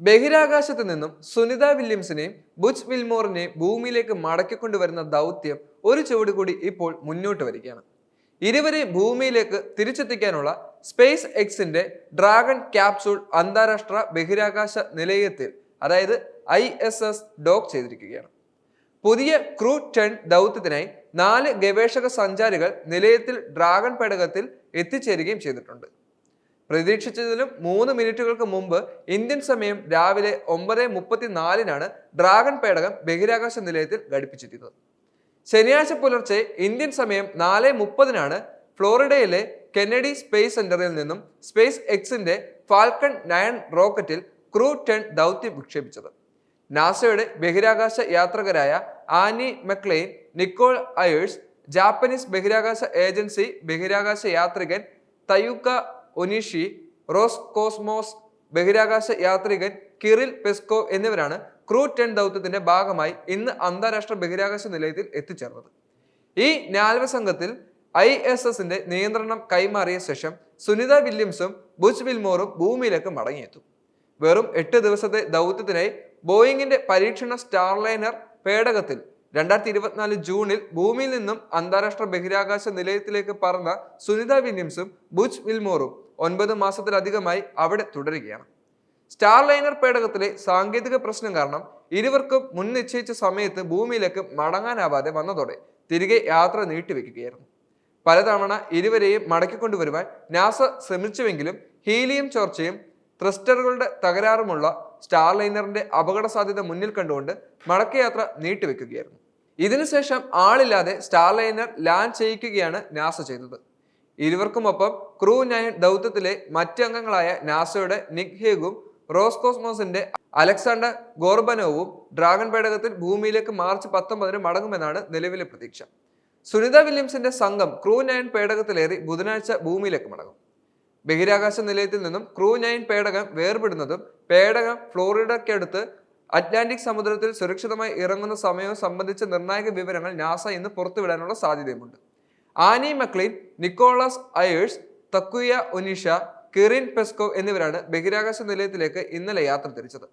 ബഹിരാകാശത്ത് നിന്നും സുനിത വില്യംസിനെയും ബുച്ച് വിൽമോറിനെയും ഭൂമിയിലേക്ക് മടക്കിക്കൊണ്ടുവരുന്ന ദൗത്യം ഒരു ചുവട് കൂടി ഇപ്പോൾ മുന്നോട്ട് വരികയാണ്. ഇരുവരെയും ഭൂമിയിലേക്ക് തിരിച്ചെത്തിക്കാനുള്ള സ്പേസ് എക്സിന്റെ ഡ്രാഗൺ ക്യാപ്സൂൾ അന്താരാഷ്ട്ര ബഹിരാകാശ നിലയത്തിൽ അതായത് ഐ എസ് എസ് ഡോക്ക് ചെയ്തിരിക്കുകയാണ്. പുതിയ ക്രൂ ടെൻ ദൗത്യത്തിനായി നാല് ഗവേഷക സഞ്ചാരികൾ നിലയത്തിൽ ഡ്രാഗൺ പേടകത്തിൽ എത്തിച്ചേരുകയും ചെയ്തിട്ടുണ്ട്. പ്രതീക്ഷിച്ചതിലും മൂന്ന് മിനിറ്റുകൾക്ക് മുമ്പ് ഇന്ത്യൻ സമയം രാവിലെ ഒമ്പത് മുപ്പത്തിനാലിനാണ് ഡ്രാഗൺ പേടകം ബഹിരാകാശ നിലയത്തിൽ ഘടിപ്പിച്ചിരുന്നത്. ശനിയാഴ്ച പുലർച്ചെ ഇന്ത്യൻ സമയം നാല് മുപ്പതിനാണ് ഫ്ലോറിഡയിലെ കെന്നഡി സ്പേസ് സെന്ററിൽ നിന്നും സ്പേസ് എക്സിന്റെ ഫാൽക്കൺ നയൻ റോക്കറ്റിൽ ക്രൂ ടെൻ ദൗത്യം വിക്ഷേപിച്ചത്. നാസയുടെ ബഹിരാകാശ യാത്രികരായ Anne McClain Nicole Ayers Japanese ബഹിരാകാശ ഏജൻസി ബഹിരാകാശ യാത്രികൻ തയുക്ക ഒനീഷി റോസ് കോസ്മോസ് ബഹിരാകാശ യാത്രികൻ കിറിൽ പെസ്കോ എന്നിവരാണ് ക്രൂ ടെൻ ദൗത്യത്തിന്റെ ഭാഗമായി ഇന്ന് അന്താരാഷ്ട്ര ബഹിരാകാശ നിലയത്തിൽ എത്തിച്ചേർന്നത്. ഈ നാൽവ സംഘത്തിൽ ഐ എസ് എസിന്റെ നിയന്ത്രണം കൈമാറിയ ശേഷം സുനിത വില്യംസും ബുച്ച് വിൽമോറും ഭൂമിയിലേക്ക് മടങ്ങിയെത്തും. വെറും എട്ട് ദിവസത്തെ ദൗത്യത്തിനായി ബോയിങ്ങിന്റെ പരീക്ഷണ സ്റ്റാർലൈനർ പേടകത്തിൽ രണ്ടായിരത്തി ഇരുപത്തിനാല് ജൂണിൽ ഭൂമിയിൽ നിന്നും അന്താരാഷ്ട്ര ബഹിരാകാശ നിലയത്തിലേക്ക് പറന്ന സുനിത വില്യംസും ബുച്ച് വിൽമോറും ഒൻപത് മാസത്തിലധികമായി അവിടെ തുടരുകയാണ്. സ്റ്റാർ ലൈനർ പേടകത്തിലെ സാങ്കേതിക പ്രശ്നം കാരണം ഇരുവർക്കും മുൻ നിശ്ചയിച്ച സമയത്ത് ഭൂമിയിലേക്ക് മടങ്ങാനാവാതെ വന്നതോടെ തിരികെ യാത്ര നീട്ടിവെക്കുകയായിരുന്നു. പലതവണ ഇരുവരെയും മടക്കിക്കൊണ്ടുവരുവാൻ നാസ ശ്രമിച്ചുവെങ്കിലും ഹീലിയം ചോർച്ചയും ത്രസ്റ്ററുകളുടെ തകരാറുമുള്ള സ്റ്റാർ ലൈനറിന്റെ അപകട സാധ്യത മുന്നിൽ കണ്ടുകൊണ്ട് മടക്കയാത്ര നീട്ടിവെക്കുകയായിരുന്നു. ഇതിനുശേഷം ആളില്ലാതെ സ്റ്റാർലൈനർ ലാൻഡ് ചെയ്യിക്കുകയാണ് നാസ ചെയ്തത്. ഇരുവർക്കുമൊപ്പം ക്രൂ നയൻ ദൗത്യത്തിലെ മറ്റ് അംഗങ്ങളായ നാസയുടെ നിക് ഹേഗും റോസ്കോസ്മോസിന്റെ അലക്സാണ്ടർ ഗോർബനോവും ഡ്രാഗൺ പേടകത്തിൽ ഭൂമിയിലേക്ക് മാർച്ച് പത്തൊമ്പതിന് മടങ്ങുമെന്നാണ് നിലവിലെ പ്രതീക്ഷ. സുനിത വില്യംസിന്റെ സംഘം ക്രൂ നയൻ പേടകത്തിലേറി ബുധനാഴ്ച ഭൂമിയിലേക്ക് മടങ്ങും. ബഹിരാകാശ നിലയത്തിൽ നിന്നും ക്രൂ നയൻ പേടകം വേർപെടുന്നതും പേടകം ഫ്ലോറിഡയ്ക്കടുത്ത് അറ്റ്ലാന്റിക് സമുദ്രത്തിൽ സുരക്ഷിതമായി ഇറങ്ങുന്ന സമയവും സംബന്ധിച്ച നിർണായക വിവരങ്ങൾ നാസ ഇന്ന് പുറത്തുവിടാനുള്ള സാധ്യതയുമുണ്ട്. Anne McClain Nichole Ayers Takuya Onishi Kirill Peskov എന്നിവരാണ് ബഹിരാകാശ നിലയത്തിലേക്ക് ഇന്നലെ യാത്ര തിരിച്ചത്.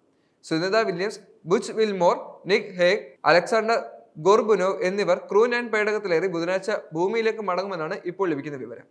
Sunita Williams Butch Wilmore Nick Hague Alexander Gorbunov എന്നിവർ ക്രൂ നയൻ പേടകത്തിലേറി ബുധനാഴ്ച ഭൂമിയിലേക്ക് മടങ്ങുമെന്നാണ് ഇപ്പോൾ ലഭിക്കുന്ന വിവരം.